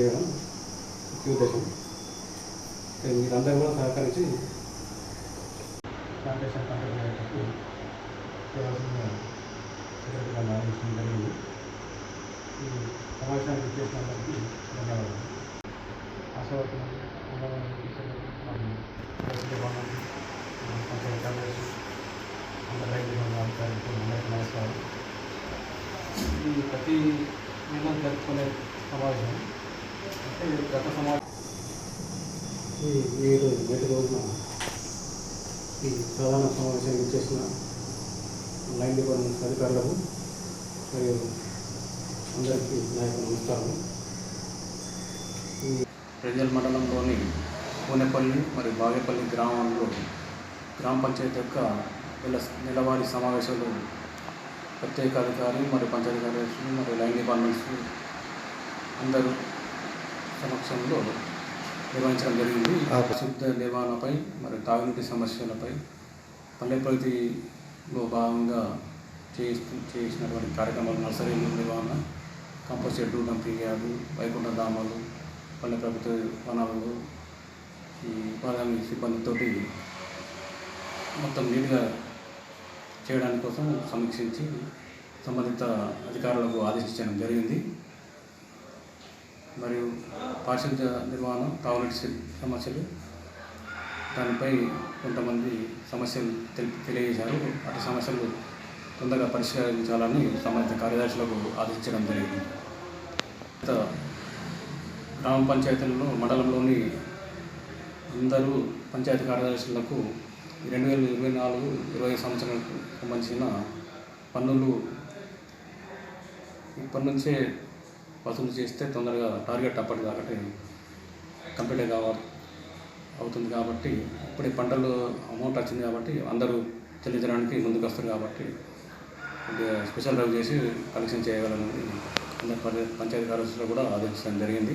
చేయడం ముఖ్య ఉద్దేశం. మీరందరూ కూడా సహకరించి కాంట్రాక్షన్ కంపెనీ చేయాల్సిందిగా జరిగింది. ఈ సమావేశానికి ఇచ్చేసిన ధన్యవాదాలు. ఈ ప్రతి నెల జరుపుకునే సమావేశం గత సమావేశం ఈ నేటి రోజున ఈ ప్రధాన సమావేశానికి చేసిన లైన్ డిపార్ట్మెంట్ అధికారులకు మరియు అందరికీ నాయకు నమస్కారం రెజల్ మండలంలోని పూనెపల్లి మరియు బాగేపల్లి గ్రామంలో గ్రామ పంచాయతీ యొక్క నెల నెలవారీ సమావేశాలు ప్రత్యేక అధికారి మరియు పంచాయతీ కార్యదర్శులు మరియు లైన్ డిపార్ట్మెంట్స్ అందరూ సమక్షంలో నిర్వహించడం జరిగింది. శుద్ధ నిర్వహణపై మరియు తాగునీటి సమస్యలపై పల్లె ప్రగతిలో భాగంగా చేస్తూ చేసినటువంటి కార్యక్రమాలు నర్సరీలు నిర్వహణ compost shed dumping yard Vaikuntha ధామాలు పల్లె ప్రభుత్వ వనాలు ఈ ఉపాధి సిబ్బందితోటి మొత్తం నీట్గా చేయడానికి కోసం సమీక్షించి సంబంధిత అధికారులకు ఆదేశించడం జరిగింది. మరియు పారిశుద్ధ నిర్వహణ తాగునీటి సమస్యలు. దానిపై కొంతమంది సమస్యలు తెలి తెలియజేశారు. అటు సమస్యలు తొందరగా పరిష్కరించాలని సంబంధిత కార్యదర్శులకు ఆదేశించడం జరిగింది. గ్రామ పంచాయతీలలో మండలంలోని అందరూ పంచాయతీ కార్యదర్శులకు రెండు వేల ఇరవై నాలుగు ఇరవై సంవత్సరాలకు సంబంధించిన పన్నులు ఇప్పటి నుంచే వసూలు చేస్తే తొందరగా టార్గెట్ అప్పటి కాబట్టి కంప్లీట్ కావ అవుతుంది కాబట్టి ఇప్పుడే పంటలు అమౌంట్ వచ్చింది కాబట్టి అందరూ చెల్లించడానికి ముందుకు వస్తారు కాబట్టి స్పెషల్ డ్రైవ్ చేసి కలెక్షన్ చేయగలని పంచాయతీ కార్యదర్శులు కూడా ఆదేశించడం జరిగింది.